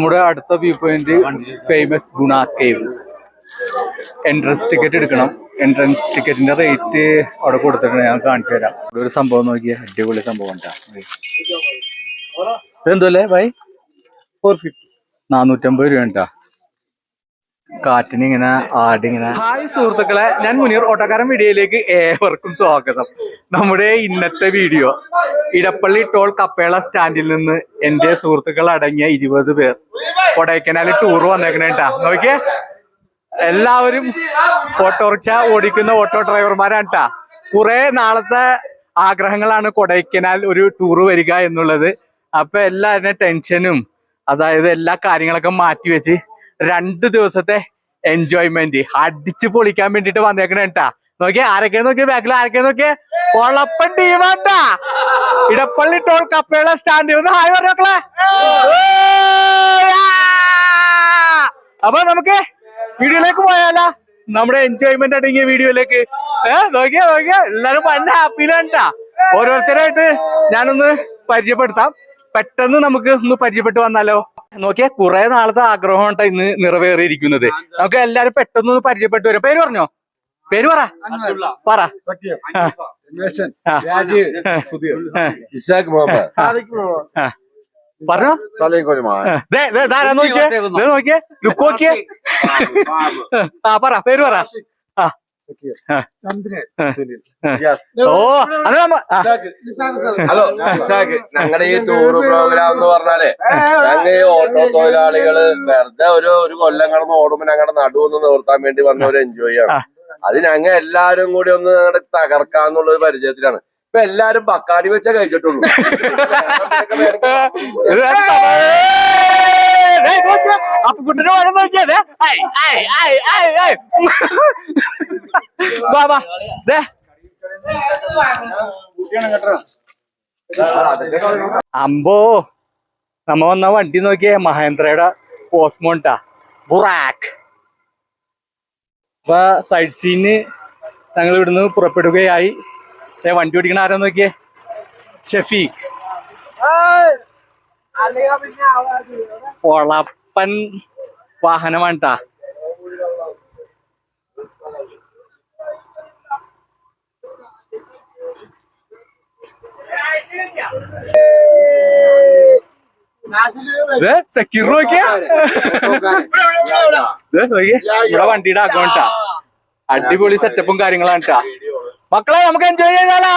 നമ്മുടെ അടുത്ത view point famous Guna cave entrance ticket എടുക്കണം. എൻട്രൻസ് ടിക്കറ്റിന്റെ റേറ്റ് അവിടെ കൊടുത്തിട്ടുണ്ട്. ഞാൻ കാണിച്ചു തരാം. ഇവിടെ ഒരു സംഭവം നോക്കിയ. അടിപൊളി സംഭവം ഇതെന്തല്ലേ ബൈ. ഫോർ ഫിഫ്റ്റി നാനൂറ്റമ്പത് രൂപ ഉണ്ടാ കാറ്റിന് ഇങ്ങനെ ആടിങ്ങനെ. ഹായ് സുഹൃത്തുക്കളെ. ഞാൻ മുനീർ ഓട്ടക്കാരൻ വീഡിയോയിലേക്ക് ഏവർക്കും സ്വാഗതം. നമ്മുടെ ഇന്നത്തെ വീഡിയോ ഇടപ്പള്ളി ടോൾ കപ്പേള സ്റ്റാൻഡിൽ നിന്ന് എന്റെ സുഹൃത്തുക്കൾ അടങ്ങിയ ഇരുപത് പേർ കൊടൈക്കനാൽ ടൂർ വന്നേക്കണേട്ടാ. നോക്കിയേ. എല്ലാവരും ഓട്ടോറിക്ഷ ഓടിക്കുന്ന ഓട്ടോ ഡ്രൈവർമാരാണ് ട്ടാ കുറെ നാളത്തെ ആഗ്രഹങ്ങളാണ് കൊടൈക്കനാൽ ഒരു ടൂർ വരിക എന്നുള്ളത്. അപ്പൊ എല്ലാവരുടെ ടെൻഷനും അതായത് എല്ലാ കാര്യങ്ങളൊക്കെ മാറ്റി വെച്ച് രണ്ട് ദിവസത്തെ എൻജോയ്മെന്റ് അടിച്ചു പൊളിക്കാൻ വേണ്ടിട്ട് വന്നേക്കണ കേട്ടാ നോക്കിയേ ആരൊക്കെ നോക്കിയേ ബാക്കിൽ ആരൊക്കെ നോക്കിയേ? പൊളപ്പൻ ടീമാട്ടാ ഇടപ്പള്ളി ടോൾ കപ്പേള സ്റ്റാൻഡ് ഒന്ന് ഹായ് പറഞ്ഞോക്കളെ അപ്പൊ നമുക്ക് വീഡിയോയിലേക്ക് പോയാലോ? നമ്മുടെ എൻജോയ്മെന്റ് അടങ്ങിയ വീഡിയോയിലേക്ക്. ഏഹ് നോക്കിയാ നോക്കിയാ? എല്ലാരും പന്ന ഹാപ്പിയിലാണ്ടാ ഓരോരുത്തരായിട്ട് ഞാനൊന്ന് പരിചയപ്പെടുത്താം. പെട്ടെന്ന് നമുക്ക് ഒന്ന് പരിചയപ്പെട്ട് വന്നാലോ? നോക്കിയാ കുറെ നാളത്തെ ആഗ്രഹം ഇന്ന് നിറവേറിയിരിക്കുന്നത്. നമുക്ക് എല്ലാരും പെട്ടെന്ന് ഒന്ന് പരിചയപ്പെട്ട് വരാം. പേര് പറഞ്ഞോ? പേര് പറ. പറ. രാജീവ് ഇസാഖ് മുഹമ്മദ് സാദിഖ് മുഹമ്മദ് ആ. പറഞ്ഞോ? നോക്കിയേ. നോക്കിയേ. ലുക്ക് നോക്കിയേ. പറ പേര് പറ. ഓ ഹലോ ഇസാഖ് ഞങ്ങളുടെ ഈ ടൂർ പ്രോഗ്രാം എന്ന് പറഞ്ഞാലേ ഞങ്ങൾ ഈ ഓട്ടോ തൊഴിലാളികൾ വെറുതെ ഒരു ഒരു കൊല്ലം കടന്ന് ഓടുമ്പോ ഞങ്ങളുടെ നടുവൊന്ന് നിർത്താൻ വേണ്ടി വന്ന ഒരു എൻജോയ് ആണ്. ആ. അത് ഞങ്ങൾ എല്ലാരും കൂടി ഒന്ന് ഞങ്ങളുടെ തകർക്കാന്നുള്ള ഒരു പരിചയത്തിലാണ്. ഇപ്പൊ എല്ലാരും ബക്കാടി വെച്ചേ കഴിച്ചിട്ടുള്ളൂ. അമ്പോ നമ്മ വന്ന വണ്ടി നോക്കിയേ മഹേന്ദ്രയുടെ പോസ്മോണ്ടാ ബുറാക്ക് അപ്പൊ സൈഡ് സീന് ഞങ്ങൾ ഇവിടുന്ന് പുറപ്പെടുകയായി. വണ്ടി ഓടിക്കണ ആരാ നോക്കിയേ? ഷഫീഖ്. പൊളപ്പൻ വാഹനമാണ് ട്ടാ. സെക്യൂർ നോക്കിയാ? വണ്ടിയുടെ അക്കൗണ്ടാ അടിപൊളി സെറ്റപ്പും കാര്യങ്ങളാണ് ട്ടാ മക്കളെ നമുക്ക് എൻജോയ് ചെയ്താലോ?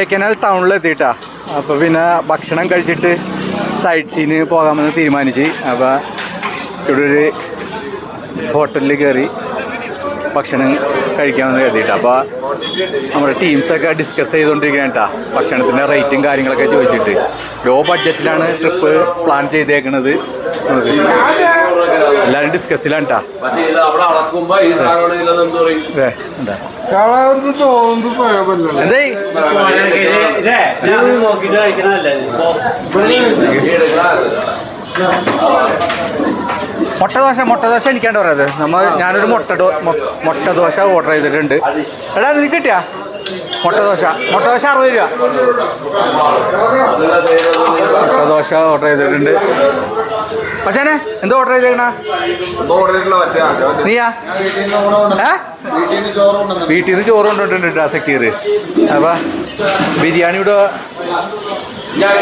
കൊടൈക്കനാൽ ടൗണിലെത്തിയിട്ടാ അപ്പോൾ പിന്നെ ഭക്ഷണം കഴിച്ചിട്ട് സൈഡ് സീന് പോകാമെന്ന് തീരുമാനിച്ച്. അപ്പോൾ ഇവിടെ ഒരു ഹോട്ടലിൽ കയറി ഭക്ഷണം കഴിക്കാമെന്ന് കരുതിയിട്ടാ. അപ്പോൾ നമ്മുടെ ടീംസൊക്കെ ഡിസ്കസ് ചെയ്തുകൊണ്ടിരിക്കുകയാണ് കേട്ടോ ഭക്ഷണത്തിന്റെ റേറ്റും കാര്യങ്ങളൊക്കെ ചോദിച്ചിട്ട്. ലോ ബഡ്ജറ്റിലാണ് ട്രിപ്പ് പ്ലാൻ ചെയ്തേക്കുന്നത് നമുക്ക് എല്ലാവരും ഡിസ്കസിലാണ് കേട്ടോ മുട്ടദോശ അവിടെ അളക്കുമ്പോ ഈ സാധനം എന്ത്? പറയും അതെ എന്താ കളവർക്ക് തോന്നുന്നു പറയാൻ പറ്റില്ല എന്തേ മുട്ട ദോശ മുട്ട ദോശ എനിക്കാണ്ട് പറയാത് നമ്മ ഞാനൊരു മുട്ട ദോ- മൊ- മുട്ട ദോശ ഓർഡർ ചെയ്തിട്ടുണ്ട്. എടാ നിനക്ക് കിട്ടിയാ? മുട്ടദോശ മുട്ടദോശ മുട്ട അറുപത് രൂപ. മുട്ടദോശ ഓർഡർ ചെയ്തിട്ടുണ്ട്. പക്ഷേ എന്തോ ഓർഡർ ചെയ്തേക്കണ? നീയാ? വീട്ടിൽ നിന്ന് ചോറ് കൊണ്ടുവന്നിട്ടുണ്ട് ആ അപ്പൊ ബിരിയാണി ഇവിടെ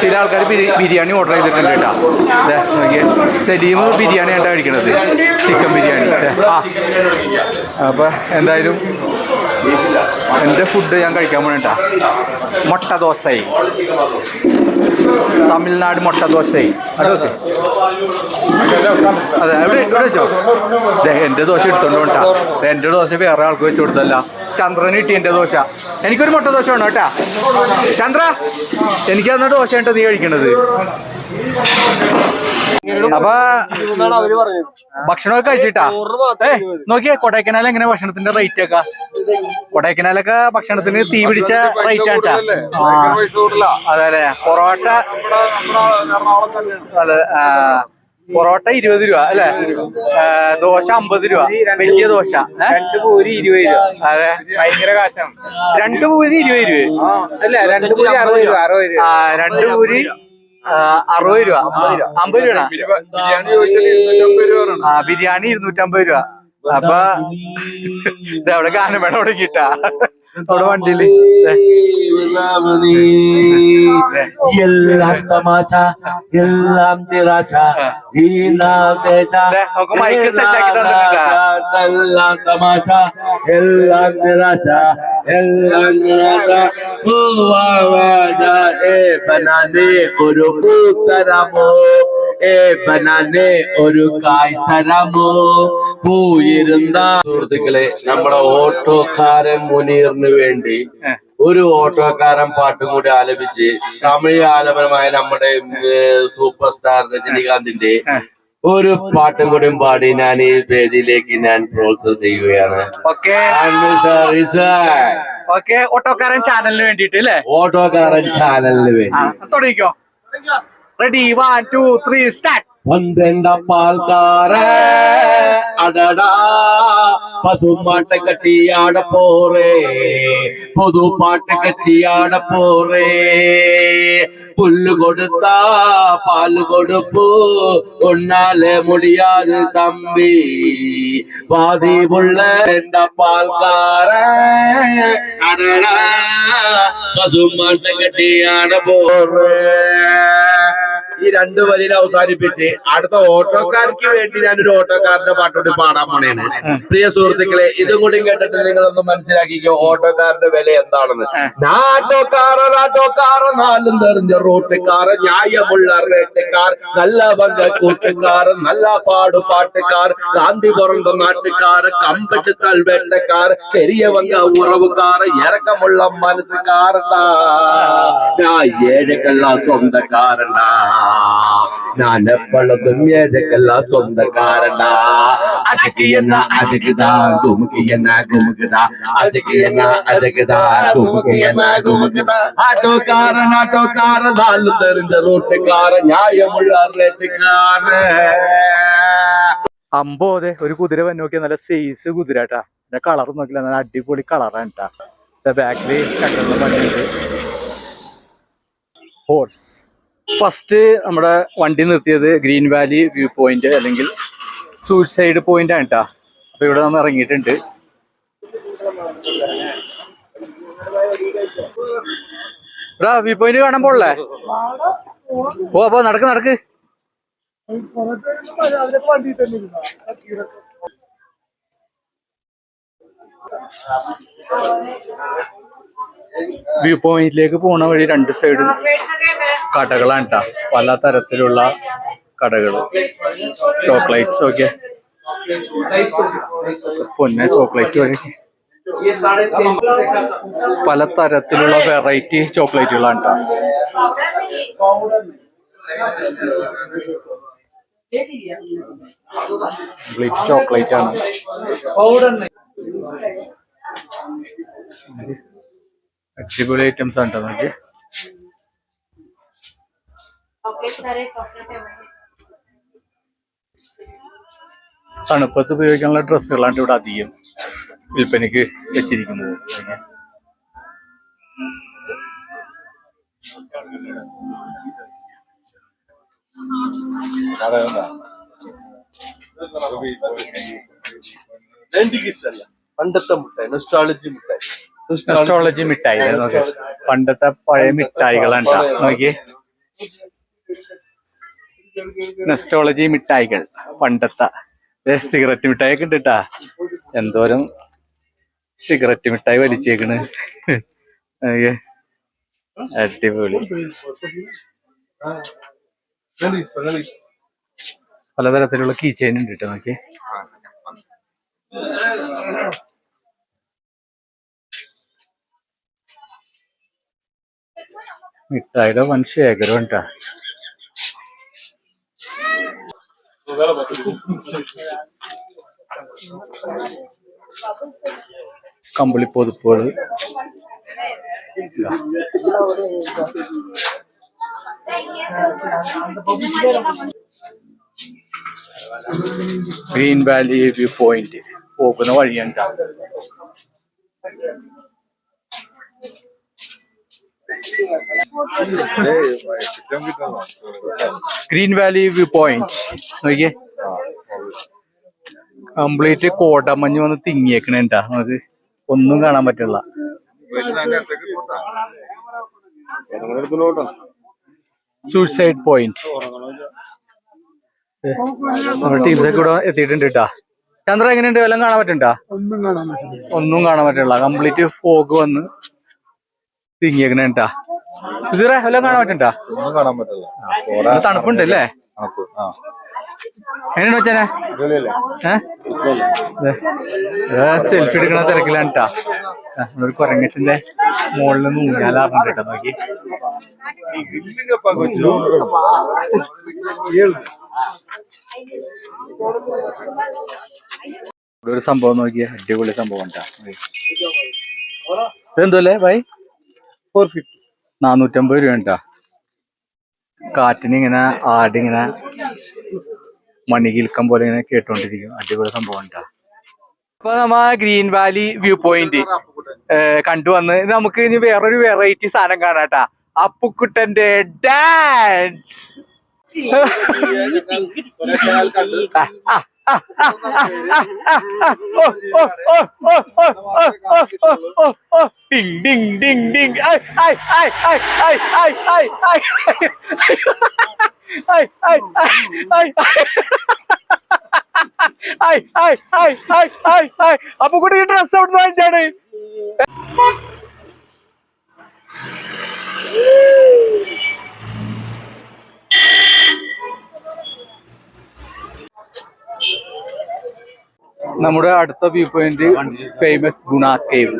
ചില ആൾക്കാർ ബിരിയാണി ഓർഡർ ചെയ്തിട്ടുണ്ട് കേട്ടോ. നോക്കിയേ. സലീം ബിരിയാണി ആയിട്ടാണ് കഴിക്കണത്. ചിക്കൻ ബിരിയാണി. ആ. അപ്പൊ എന്തായാലും എന്റെ ഫുഡ് ഞാൻ കഴിക്കാൻ പോണേട്ടാ മുട്ട ദോശയായി. തമിഴ്നാട് മുട്ട ദോശയായി. അത്. അതെ. എവിടെ ഇവിടെ വെച്ചോ? എന്റെ ദോശ എടുത്തോണ്ട് വേണ്ടാ എന്റെ ദോശ വേറെ ആൾക്ക് വെച്ച് കൊടുത്തല്ല ചന്ദ്രന് കിട്ടി എന്റെ ദോശ. എനിക്കൊരു മുട്ട ദോശ വേണം കേട്ടാ ചന്ദ്ര എനിക്ക് അന്ന് ദോശ കേട്ടോ നീ കഴിക്കണത്. അപ്പൊ ഭക്ഷണമൊക്കെ കഴിച്ചിട്ടാ? ഏ നോക്കിയേ കൊടൈക്കനാൽ എങ്ങനെ ഭക്ഷണത്തിന്റെ റേറ്റ് ഒക്കെ? കൊടൈക്കനാലൊക്കെ ഭക്ഷണത്തിന് തീ പിടിച്ച റേറ്റ് ആട്ടാ. അതെ പൊറോട്ട അതെ പൊറോട്ട ഇരുപത് രൂപ അല്ലെ? ദോശ അമ്പത് രൂപ. വലിയ ദോശ. രണ്ട് പൂരി ഇരുപത് രൂപ. അതെ. ഭയങ്കര കാശാണ്. രണ്ട് പൂരി ഇരുപത് രൂപ. അല്ല? രണ്ട് പൂരി അറുപത് രൂപ. രണ്ട് പൂരി അറുപത് രൂപ അമ്പത് രൂപ. ബിരിയാണി ചോദിച്ചാൽ ഇരുന്നൂറ്റമ്പത് രൂപ പറയണം. ആ ബിരിയാണി ഇരുന്നൂറ്റമ്പത് രൂപ. അപ്പൊ അവിടെ ഗാനമേള തുടങ്ങിട്ടാ അവിടെ വണ്ടിയിൽ ദേ. എല്ലാം തമാശ എല്ലാം നിരാശ എല്ലാം തേജ ദേ, നമുക്ക് മൈക്ക് സെറ്റ് ആക്കി തന്നിട്ടുണ്ട് എല്ലാം തമാശ എല്ലാം നിരാശ എല്ലാം നിരാശ പൂവാവാഴ ഏ ബനാനെ ഒരു കായ് തരാമോ പൂയിരുന്ന സുഹൃത്തുക്കളെ നമ്മുടെ ഓട്ടോക്കാരൻ മുനീറിന് വേണ്ടി ഒരു ഓട്ടോക്കാരൻ പാട്ടും കൂടി ആലപിച്ച് തമിഴ് ആലപനമായ നമ്മുടെ സൂപ്പർ സ്റ്റാർ രജനീകാന്തിന്റെ ഒരു പാട്ടും കൂടി പാടി ഞാൻ ഈ വേദിയിലേക്ക് ഞാൻ പ്രോത്സാഹം ചെയ്യുകയാണ് ഓട്ടോക്കാരൻ ചാനലിന് വേണ്ടിട്ട് ഓട്ടോക്കാരൻ ചാനലിന് വേണ്ടി. തുടങ്ങിക്കോ. Ready one two three start வந்தேண்டா பால்கார. அடடா பசுமாட்டை கட்டி ஆட போறே பொது பாட்டு கட்சி ஆட போறே புல்லு கொடுத்தா பால் கொடுப்பு உன்னால முடியாது தம்பி. வாதி புள்ள பால்கார. அடடா பசுமாட்டை கட்டி ஆட போறே ഈ രണ്ട് വരിയിൽ അവസാനിപ്പിച്ച് അടുത്ത ഓട്ടോക്കാർക്ക് വേണ്ടി ഞാനൊരു ഓട്ടോക്കാരന്റെ പാട്ടോട് പാടാൻ പോണേണ്. പ്രിയ സുഹൃത്തുക്കളെ ഇതും കൂടി കേട്ടിട്ട് നിങ്ങളൊന്ന് മനസ്സിലാക്കിക്കോ ഓട്ടോക്കാരന്റെ വില എന്താണെന്ന്. നാട്ടോക്കാര നാട്ടോക്കാര നാലും തെറിഞ്ഞ റോട്ടുകാർ ന്യായമുള്ള റേറ്റുകാർ നല്ല പങ്ക കൂട്ടുകാർ നല്ല പാടു പാട്ടുകാർ ഗാന്ധി പുറന്ത നാട്ടുകാർ കമ്പച്ച് തൽവേട്ടക്കാർ ചെറിയവങ്ക ഉറവുകാർ ഇറക്കമുള്ള മനസ്സുകാരനാ. ഞാൻ ഏഴക്കെല്ലാം സ്വന്തക്കാരനാ? ഞാൻ എപ്പോഴും ഏഴക്കെല്ലാം സ്വന്തക്കാരനാ അജക്കിയെന്ന അജകിതാ ഗുമുക്കിയെന്ന ഗുമുക്കിതാ അജക്കിയെന്ന അജകിതാ ഗുമുക്കിയെന്ന ഗുമുക്കിതാ ആട്ടോക്കാരൻ ആട്ടോക്കാരൻ നാലു തെറിഞ്ഞ റൂട്ടുകാരൻ ന്യായമുള്ള റേറ്റുകാരൻ. അമ്പോ അതെ ഒരു കുതിര വന്നു നോക്കിയാൽ നല്ല സൈസ് കുതിര കേട്ടാ എന്റെ കളർ നോക്കില്ല നല്ല അടിപൊളി കളറാണ് കേട്ടാ ബാക്കിൽ കണ്ടുള്ള പണിയുണ്ട് ഹോഴ്സ് ഫസ്റ്റ് നമ്മുടെ വണ്ടി നിർത്തിയത് ഗ്രീൻ വാലി വ്യൂ പോയിന്റ് അല്ലെങ്കിൽ സൂയിസൈഡ് പോയിന്റ് ആണ് കേട്ടാ അപ്പൊ ഇവിടെ നമ്മൾ ഇറങ്ങിയിട്ടുണ്ട്. ഇവിടെ വ്യൂ പോയിന്റ് കാണാൻ പോളേ ഓ അപ്പൊ നടക്ക് നടക്ക്. വ്യൂ പോയിന്റിലേക്ക് പോണ വഴി രണ്ട് സൈഡും കടകളാണ് കേട്ടോ പല തരത്തിലുള്ള കടകൾ ചോക്ലേറ്റ്സ് ഒക്കെ. പൊന്നെ ചോക്ലേറ്റ് വഴി പല തരത്തിലുള്ള വെറൈറ്റി ചോക്ലേറ്റുകളാണ് ട്ടാ. കംപ്ലീറ്റ് ചോക്ലേറ്റ് ആണ്. അടിപൊളി ഐറ്റംസ് ആണ് നോക്കി തണുപ്പത്ത് ഉപയോഗിക്കാനുള്ള ഡ്രസ്സുകളാണ് ഇവിടെ അധികം വിൽപ്പനയ്ക്ക് വെച്ചിരിക്കുന്നത്. പണ്ടത്തെ മുട്ട നൊസ്ട്രോളജി മുട്ട. നെസ്റ്റോളജി മിഠായി. പണ്ടത്തെ പഴയ മിഠായികളാണ് നോക്കിയേ നോക്കി. നെസ്റ്റോളജി മിഠായികൾ. പണ്ടത്തെ ദേ സിഗരറ്റ് മിഠായി ഒക്കെ ഉണ്ട് കേട്ടാ എന്തോരം സിഗരറ്റ് മിഠായി വലിച്ചേക്കണ്. അയ്യേ. അടിപൊളി. പലതരത്തിലുള്ള കീ ചെയിൻ ഉണ്ട് കേട്ടോ നോക്കി മിഠായിയുടെ വൻ ശേഖരം ഉണ്ടാ കമ്പിളി പൊതുപ്പുകൾ ഗ്രീൻ വാലി വ്യൂ പോയിന്റ് പോകുന്ന വഴിയുണ്ടാ ചിക്കൻ കിട്ടണോ ഗ്രീൻ വാലി വ്യൂ പോയിന്റ് നോക്കിയേ. കംപ്ലീറ്റ് കോടമഞ്ഞ് വന്ന് തിങ്ങിയേക്കണേട്ടാ നമുക്ക് ഒന്നും കാണാൻ പറ്റില്ല. സൂയിസൈഡ് പോയിന്റ് ടീംസൊക്കെ ഇവിടെ എത്തിയിട്ടുണ്ട് കേട്ടാ ചന്ദ്ര എങ്ങനെയുണ്ട്? വല്ലതും കാണാൻ പറ്റണ്ട ഒന്നും കാണാൻ പറ്റുന്നില്ല ഒന്നും കാണാൻ പറ്റില്ല. കംപ്ലീറ്റ് ഫോഗ് വന്ന് തിങ്ങിയേക്കണേട്ടാ. സുധീറ വല്ലതും കാണാൻ പറ്റണ്ടാ? ഒന്നും കാണാൻ പറ്റില്ല. നല്ല തണുപ്പുണ്ട് അല്ലേ എങ്ങനെയാണ് വെച്ചാനെ സെൽഫി എടുക്കണ തിരക്കിലാണ് കേട്ടാ ഒരു കൊരങ്ങച്ചന്റെ മുകളിൽ നിന്ന് ഊഞ്ഞാലാറുണ്ട് കേട്ടോ നോക്കി. ഒരു സംഭവം നോക്കിയ അടിപൊളി സംഭവം ഇതെന്തല്ലേ ബൈ? ഫോർ ഫിഫ്റ്റി നാനൂറ്റമ്പത് രൂപ ഉണ്ടാ കാറ്റിന് ഇങ്ങനെ ആടിങ്ങനെ മണികിൽക്കം പോലെ ഇങ്ങനെ കേട്ടോണ്ടിരിക്കും. അടിപൊളി സംഭവം ഉണ്ടാ അപ്പൊ നമ്മ ഗ്രീൻ വാലി വ്യൂ പോയിന്റ് കണ്ടു വന്ന്. നമുക്ക് ഇനി വേറൊരു വെറൈറ്റി സാധനം കാണാട്ടാ. അപ്പുക്കുട്ടന്റെ ഡാൻസ് ഡിങ് ഡിങ് ഡിങ് ഡിങ് അപ്പൊ കൂടി ഡ്രസ് അവിടെ വാങ്ങിച്ചാണ് നമ്മുടെ അടുത്ത view point famous Guna cave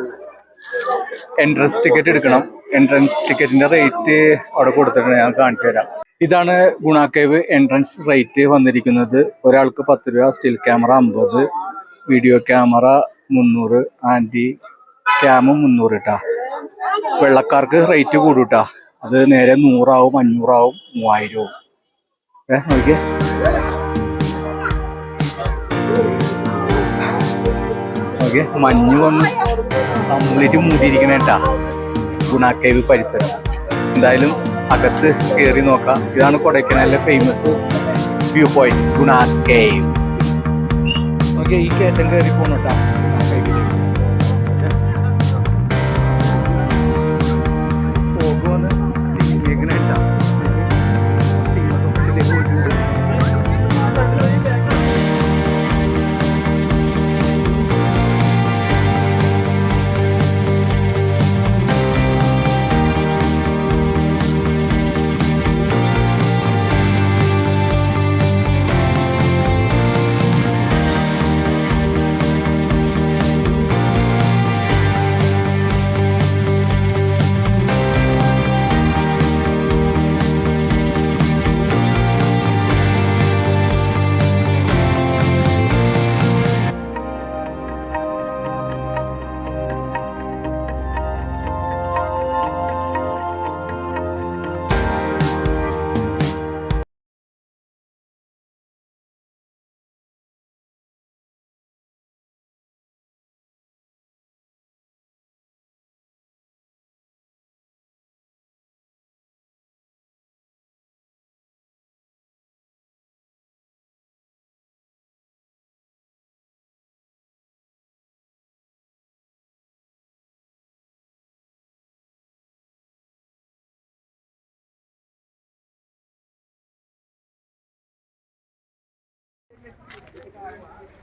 entrance ticket എടുക്കണം. എൻട്രൻസ് ടിക്കറ്റിന്റെ റേറ്റ് അവിടെ കൊടുത്തിട്ടുണ്ട്. ഞാൻ കാണിച്ചു തരാം. ഇതാണ് ഗുണ കേവ് എൻട്രൻസ് റേറ്റ് വന്നിരിക്കുന്നത്. ഒരാൾക്ക് പത്ത് രൂപ സ്റ്റിൽ ക്യാമറ അമ്പത്. വീഡിയോ ക്യാമറ മുന്നൂറ് ആന്റി ക്യാമും മുന്നൂറ് ഇട്ടാ വെള്ളക്കാർക്ക് റേറ്റ് കൂടും ട്ടാ. അത് നേരെ നൂറാവും അഞ്ഞൂറാവും മൂവായിരവും. ഏ നോക്കിയേ. ഓക്കെ മഞ്ഞ് വന്ന് കംപ്ലീറ്റ് മൂടിയിരിക്കണേട്ടാ ഗുണാക്കേവ് പരിസരം. എന്തായാലും അകത്ത് കയറി നോക്കാം. ഇതാണ് കൊടൈക്കനാലിലെ famous view point Guna cave okay ഈ കയറ്റം കയറി പോകണം ഫോഗ്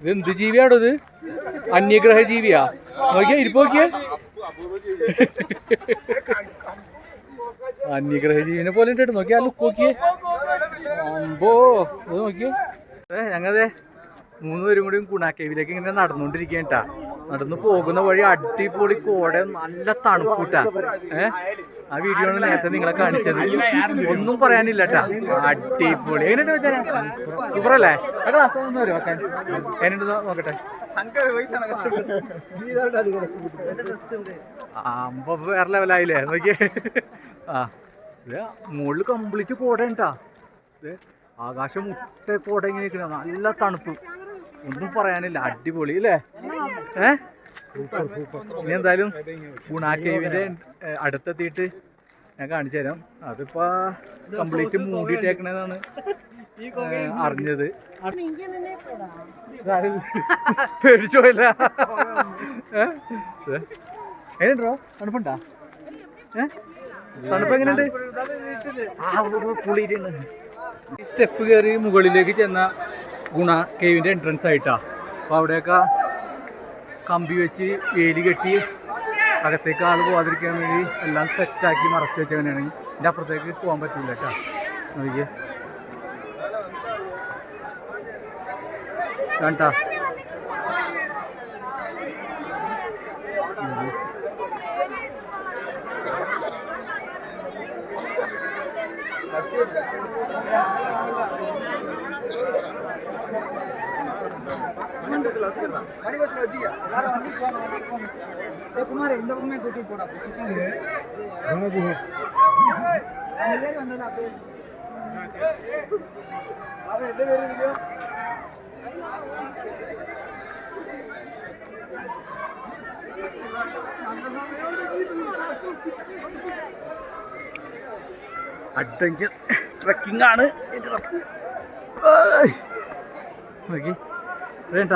ഇത് എന്ത് ജീവിയാണോ ഇത്? അന്യഗ്രഹ ജീവിയാ? നോക്കിയാ ഇരിപ്പ് നോക്കിയേ. അന്യഗ്രഹ ജീവിനെ പോലെ ഉണ്ട് നോക്കിയാ ലുക്ക് നോക്കിയേ. അമ്പോ ഇത് നോക്കിയേ. ഏ ഞങ്ങളെ മൂന്ന് പേരും കൂടി ഗുണാക്കേവിലേക്ക് ഇങ്ങനെ നടന്നുകൊണ്ടിരിക്കുകയാണ് ട്ടാ. നടന്നു പോകുന്ന വഴി അടിപൊളി കോട നല്ല തണുപ്പൂട്ട. ഏഹ് ആ വീഡിയോ ആണ് നേരത്തെ നിങ്ങളെ കാണിച്ചത്. ഒന്നും പറയാനില്ല അടിപൊളി. എങ്ങനെയുണ്ട് വെച്ചാൽ സൂപ്പറല്ലേ? എടാ ഒന്ന് വരും എങ്ങനെയുണ്ട് നോക്കട്ടെ. അമ്പ വേറെ ലെവലായില്ലേ നോക്കിയേ. ആ ഇത് മുകളിൽ കംപ്ലീറ്റ് കോട ഉണ്ടാ ആകാശം മുട്ട കോട ഇങ്ങനെ നല്ല തണുപ്പ്. ഒന്നും പറയാനില്ല. അടിപൊളി അല്ലേ ഏ? ഇനി എന്തായാലും ഗുണാ കേവിന്റെ അടുത്തെത്തിയിട്ട് ഞാൻ കാണിച്ചു തരാം. അതിപ്പോ കംപ്ലീറ്റ് മൂടിയിട്ടേക്കണതാണ് അറിഞ്ഞത്. പേടിച്ചു പോയില്ല. എങ്ങനെയുണ്ടോ? തണുപ്പുണ്ടാ? തണുപ്പ് എങ്ങനെയുണ്ട്? പുളിയിട്ടുണ്ട് സ്റ്റെപ്പ് കയറി മുകളിലേക്ക് ചെന്ന ഗുണ കേവിന്റെ എൻട്രൻസ് ആയിട്ടാ. അപ്പോൾ അവിടെയൊക്കെ കമ്പി വെച്ച് വേലി കെട്ടി അകത്തേക്ക് ആൾ പോകാതിരിക്കാൻ വേണ്ടി എല്ലാം സെറ്റാക്കി മറച്ചു വെച്ചവനാണ് എന്റെ അപ്പുറത്തേക്ക് പോകാൻ പറ്റില്ല കേട്ടോ. നോക്കിയേ കണ്ടാ അഡ്വഞ്ചർ ട്രക്കിംഗ് ആണ്. നോക്കി. വേണ്ട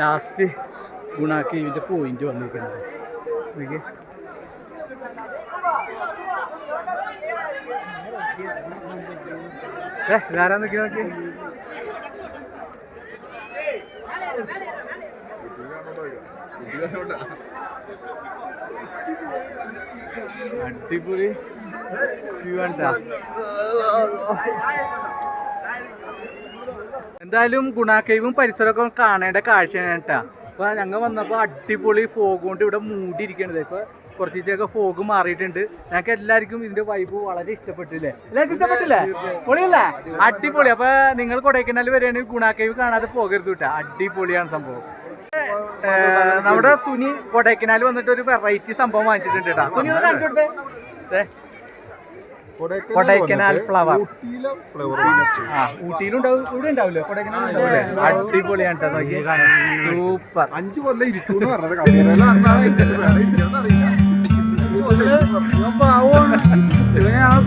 ലാസ്റ്റ് ഗുണാക്കി ഇതിന്റെ പോയിന്റ് വന്നിരിക്കുന്നത്. നോക്കി ഏ ഇതാരാ നോക്കി നോക്കി? അടിപൊളി വ്യൂ ആണ്. എന്തായാലും ഗുണാക്കൈവും പരിസരമൊക്കെ കാണേണ്ട കാഴ്ചയാണ് കേട്ടാ. അപ്പൊ ഞങ്ങൾ വന്നപ്പോ അടിപൊളി ഫോഗ് കൊണ്ട് ഇവിടെ മൂടിയിരിക്കണത്. ഇപ്പൊ കുറച്ചൊക്കെ ഫോഗ് മാറിയിട്ടുണ്ട്. ഞങ്ങൾക്ക് എല്ലാവർക്കും ഇതിന്റെ വൈബ് വളരെ ഇഷ്ടപ്പെട്ടില്ലേ? എല്ലാവർക്കും ഇഷ്ടപ്പെട്ടില്ലേ? പൊളിയല്ലേ? അടിപൊളി. അപ്പൊ നിങ്ങൾ കൊടൈക്കനാൽ വരികയാണെങ്കിൽ ഗുണാക്കൈവ് കാണാതെ പോകരുത് കേട്ടാ. അടിപൊളിയാണ് സംഭവം. നമ്മുടെ സുനി കൊടൈക്കനാൽ വന്നിട്ട് ഒരു വെറൈറ്റി സംഭവം വാങ്ങിച്ചിട്ടുണ്ട് കേട്ടാ. സുനി ഒന്ന് കൊടൈക്കനാൽ. ഫ്ലവർ ആ ഊട്ടിയിലുണ്ടാവും ഇവിടെ ഉണ്ടാവില്ലേ കൊടൈക്കനാൽ ഉണ്ടാവില്ലേ അടിപൊളിയാണ് കേട്ടോ സൂപ്പർ അഞ്ചു കൊല്ലം ഇരിക്കും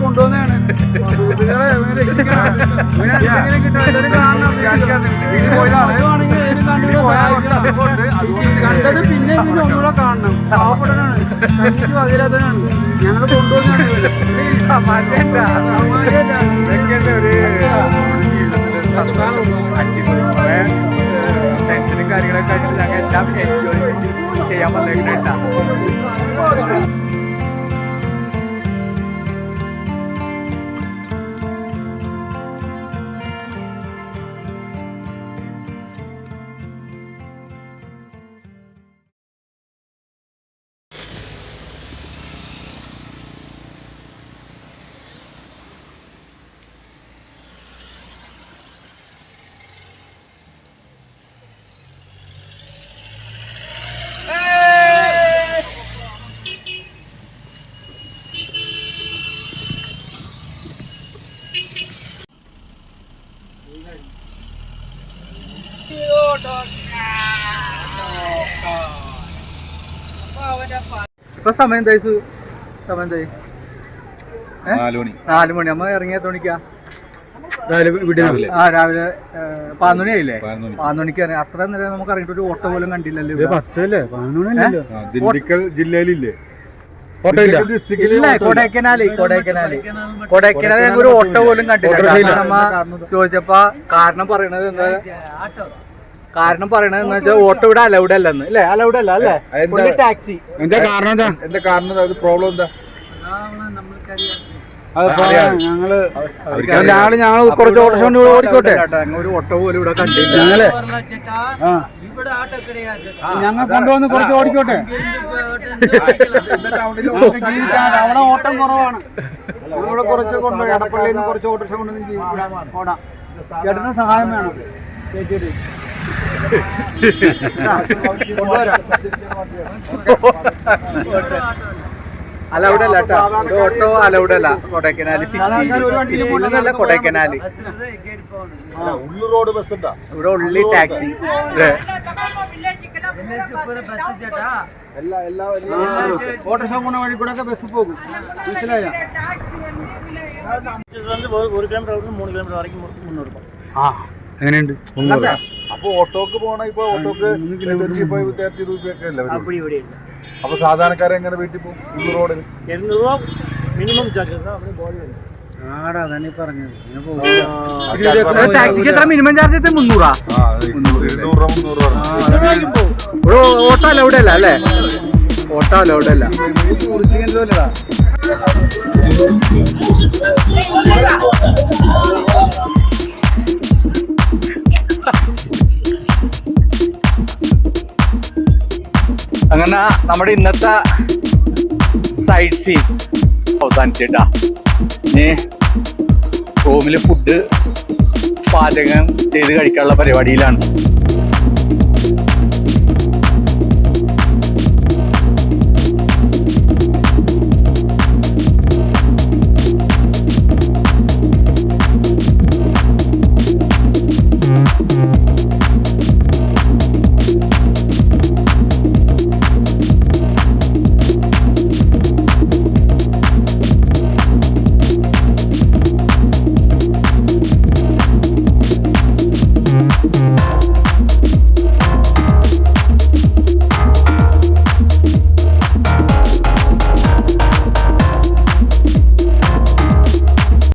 കൊണ്ടുവന്നാണ് കണ്ടത് പിന്നെ പിന്നെ ഒന്നുകൂടെ കാണണം. പാവപ്പെട്ടനാണ് പകരാത്തനാണ് ഞങ്ങൾ. അടിപൊളി. ടെൻഷനും കാര്യങ്ങളൊക്കെ എല്ലാം എൻജോയ് ചെയ്യാൻ വന്നേക്കണേട്ടാ ഇപ്പൊ സമയം സു? സമയം തൈ? നാല് മണി. നാല് മണി. അമ്മ ഇറങ്ങിയ തോണിക്കാ രാവിലെ. ആ രാവിലെ പതിനൊണി ആയില്ലേ. പതിനൊണിക്ക് ഇറങ്ങി. അത്ര നേരം നമുക്ക് ഇറങ്ങിയിട്ട് ഒരു ഓട്ടോ പോലും കണ്ടില്ലല്ലോ ജില്ലയിലില്ലേ? കൊടൈക്കനാല് കൊടൈക്കനാല്. കൊടൈക്കനാല് ഞങ്ങൾ ഒരു ഓട്ടോ പോലും കണ്ടില്ല. ചോദിച്ചപ്പോ കാരണം പറയണത് എന്താ? കാരണം പറയണത് എന്ന് വെച്ചാൽ ഓട്ടോ ഇവിടെ അലൗഡ് അല്ലെന്ന് അല്ലേ? അലൗഡ് അല്ല അല്ലേ? എന്താ? ടാക്സി. എന്താ കാരണം എന്താ? എന്താ കാരണം എന്താ? പ്രോബ്ലം എന്താ? അത് പറയാം. ഞങ്ങൾ ഞങ്ങൾ ഞങ്ങൾ കുറച്ച് ഓട്ടോ ഓടിക്കോട്ടെ? ഞങ്ങൾ ഒരു ഓട്ടോ പോലും ഇവിടെ കണ്ടില്ല ഞങ്ങൾ ഞങ്ങൾ കൊണ്ടുവന്ന് കുറച്ച് ഓടിക്കോട്ടെ? അവിടെ ഓട്ടം കുറവാണ്. ഇവിടെ കുറച്ച് കൊണ്ട് എടപ്പള്ളിയിൽ നിന്ന് കുറച്ച് ഓട്ടോ കൊണ്ടുവന്ന് ഓടാം. ചേട്ടന് സഹായം വേണം. ചേച്ചിയുടെ അലൗഡ് അല്ല കേട്ടോ. ഓട്ടോ അലൗഡ് അല്ല കൊടൈക്കനാല് സിറ്റി. കൊടൈക്കനാല്. ഉള്ളു റോഡ് ബസ് ഇവിടെ ഉള്ളി ടാക്സി എല്ലാ എല്ലാ ഓട്ടോറിക്ഷ പോണ വഴി കൂടെ ഒക്കെ ബസ് പോകും. മനസ്സിലായോ? ആ. എങ്ങനെയുണ്ട്? അപ്പൊ ഓട്ടോക്ക് പോണ ഇപ്പൊ ഓട്ടോക്ക് ട്വന്റി ഫൈവ് തേർട്ടി രൂപയൊക്കെ അല്ലേ വരുള്ളൂ. അപ്പൊ സാധാരണക്കാരെ എങ്ങനെ വീട്ടിൽ പോകും? ഉള്ളു റോഡിൽ ആടാ തന്നെ പറഞ്ഞത്. ടാക്സിക്ക് എത്ര മിനിമം ചാർജ് എത്ര മുന്നൂറാ? ഇവിടെ ഓട്ടോ അലൗഡ് അല്ല അല്ലേ? ഓട്ടോ അലൗഡ് അല്ല ടൂറിസ്റ്റ് അങ്ങനെ നമ്മുടെ ഇന്നത്തെ സൈഡ് സീൻ അവസാനിച്ചിട്ടാ. ഇനി റൂമിൽ ഫുഡ് പാചകം ചെയ്ത് കഴിക്കാനുള്ള പരിപാടിയിലാണ്.